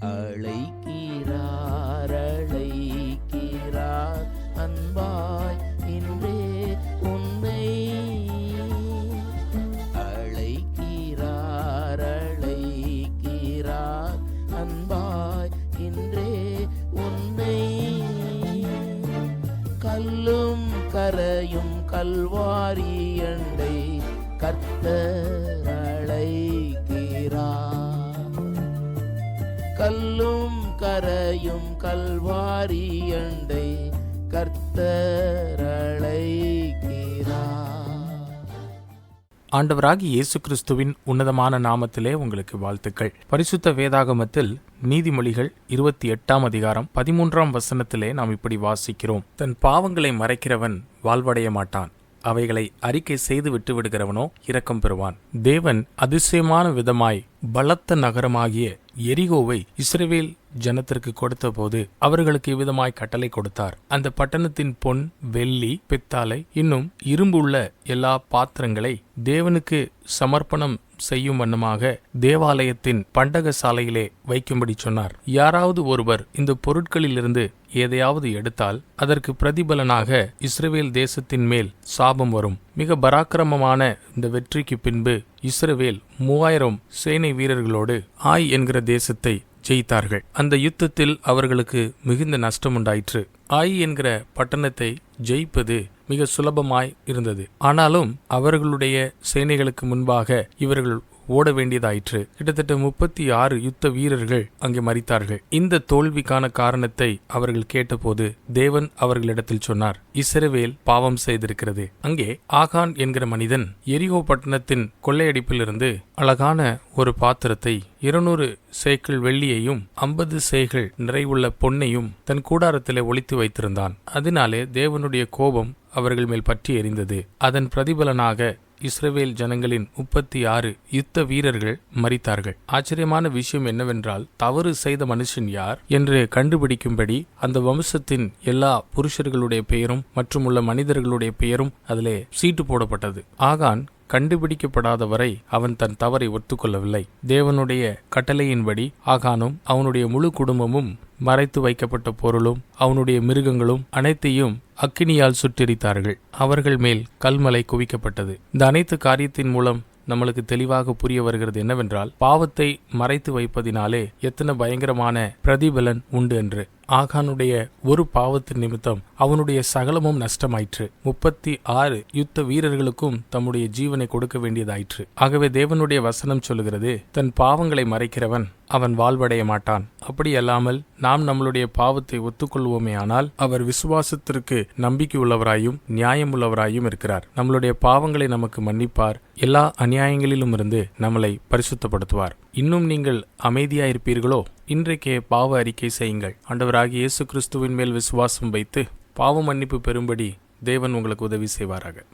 அழைக்கிறார் அழைக்கிறார். அன்பாய் இன்றே உன்னை அழைக்கிறார் அழைக்கிறார். அன்பாய் இன்றே உன்னை கல்லும் கரையும் கல்வாரி அண்டை கர்த்தர் கல்லும் கரையும் கல்வாரி அண்டை ஆண்டவராகி இயேசு கிறிஸ்துவின் உன்னதமான நாமத்திலே உங்களுக்கு வாழ்த்துக்கள். பரிசுத்த வேதாகமத்தில் நீதிமொழிகள் இருபத்தி எட்டாம் அதிகாரம் பதிமூன்றாம் வசனத்திலே நாம் இப்படி வாசிக்கிறோம். தன் பாவங்களை மறைக்கிறவன் வாழ்வடைய மாட்டான். அவைகளை அறிக்கை செய்து விட்டு விடுகிறவனோ இரக்கம் பெறுவான். தேவன் அதிசயமான விதமாய் பலத்த நகரமாகிய எரிகோவை இஸ்ரேவேல் ஜனத்திற்கு கொடுத்தபோது அவர்களுக்கு இவ்விதமாய் கட்டளை கொடுத்தார். அந்த பட்டணத்தின் பொன் வெள்ளி பித்தாலை இன்னும் இரும்பு உள்ள எல்லா பாத்திரங்களை தேவனுக்கு சமர்ப்பணம் செய்யும் வண்ணமாக தேவாலயத்தின் பண்டக சாலையிலே வைக்கும்படி சொன்னார். யாராவது ஒருவர் இந்த பொருட்களிலிருந்து எதையாவது எடுத்தால் அதற்கு பிரதிபலனாக இஸ்ரவேல் தேசத்தின் மேல் சாபம் வரும். மிக பராக்கிரமமான இந்த வெற்றிக்கு பின்பு இஸ்ரவேல் மூவாயிரம் சேனை வீரர்களோடு ஆய் என்கிற தேசத்தை ஜெயித்தார்கள். அந்த யுத்தத்தில் அவர்களுக்கு மிகுந்த நஷ்டம் உண்டாயிற்று ஆய் என்கிற பட்டணத்தை ஜெயிப்பது மிக சுலபமாய் இருந்தது. ஆனாலும் அவர்களுடைய சேனைகளுக்கு முன்பாக இவர்கள் ஓட வேண்டியதாயிற்று கிட்டத்தட்ட முப்பத்தி ஆறு யுத்த வீரர்கள் அங்கே மறித்தார்கள் இந்த தோல்விக்கான காரணத்தை அவர்கள் கேட்டபோது தேவன் அவர்களிடத்தில் சொன்னார் இஸ்ரவேல் பாவம் செய்திருக்கிறது. அங்கே ஆகான் என்கிற மனிதன் எரிகோ பட்டணத்தின் கொள்ளையடிப்பிலிருந்து அழகான ஒரு பாத்திரத்தை இருநூறு சேக்கள் வெள்ளியையும் ஐம்பது சேகள் நிறைவுள்ள பொன்னையும் தன் கூடாரத்திலே ஒழித்து வைத்திருந்தான். அதனாலே தேவனுடைய கோபம் அவர்கள் மேல் பற்றி எரிந்தது. அதன் பிரதிபலனாக இஸ்ரவேல் ஜனங்களின் முப்பத்தி ஆறு யுத்த வீரர்கள் மறித்தார்கள் ஆச்சரியமான விஷயம் என்னவென்றால் தவறு செய்த மனுஷன் யார் என்று கண்டுபிடிக்கும்படி அந்த வம்சத்தின் எல்லா புருஷர்களுடைய பெயரும் மற்றும் உள்ள மனிதர்களுடைய பெயரும் அதிலே சீட்டு போடப்பட்டது. ஆகான் கண்டுபிடிக்கப்படாத வரை அவன் தன் தவறை ஒத்துக்கொள்ளவில்லை. தேவனுடைய கட்டளையின்படி ஆகானும் அவனுடைய முழு குடும்பமும் மறைத்து வைக்கப்பட்ட பொருளும் அவனுடைய மிருகங்களும் அனைத்தையும் அக்கினியால் சுட்டெரித்தார்கள். அவர்கள் மேல் கல்மலை குவிக்கப்பட்டது. இந்த அனைத்து காரியத்தின் மூலம் நம்மளுக்கு தெளிவாக புரிய வருகிறது என்னவென்றால் பாவத்தை மறைத்து வைப்பதினாலே எத்தனை பயங்கரமான பிரதிபலன் உண்டு என்று. ஆகானுடைய ஒரு பாவத்தின் நிமித்தம் அவனுடைய சகலமும் நஷ்டமாயிற்று. முப்பத்தி ஆறு யுத்த வீரர்களுக்கும் தம்முடைய ஜீவனை கொடுக்க வேண்டியதாயிற்று. ஆகவே தேவனுடைய வசனம் சொல்லுகிறது தன் பாவங்களை மறைக்கிறவன் அவன் வாழ்வடைய மாட்டான். அப்படியல்லாமல் நாம் நம்மளுடைய பாவத்தை ஒத்துக்கொள்வோமே ஆனால் அவர் விசுவாசத்திற்கு நம்பிக்கை உள்ளவராயும் நியாயம் உள்ளவராயும் இருக்கிறார். நம்மளுடைய பாவங்களை நமக்கு மன்னிப்பார். எல்லா அநியாயங்களிலும் இருந்து நம்மளை பரிசுத்தப்படுத்துவார். இன்னும் நீங்கள் அமைதியாயிருப்பீர்களோ? இன்றைக்கே பாவ அறிக்கை செய்யுங்கள். ஆண்டவராகி இயேசு கிறிஸ்துவின் மேல் விசுவாசம் வைத்து பாவ மன்னிப்பு பெறும்படி தேவன் உங்களுக்கு உதவி செய்வாராக.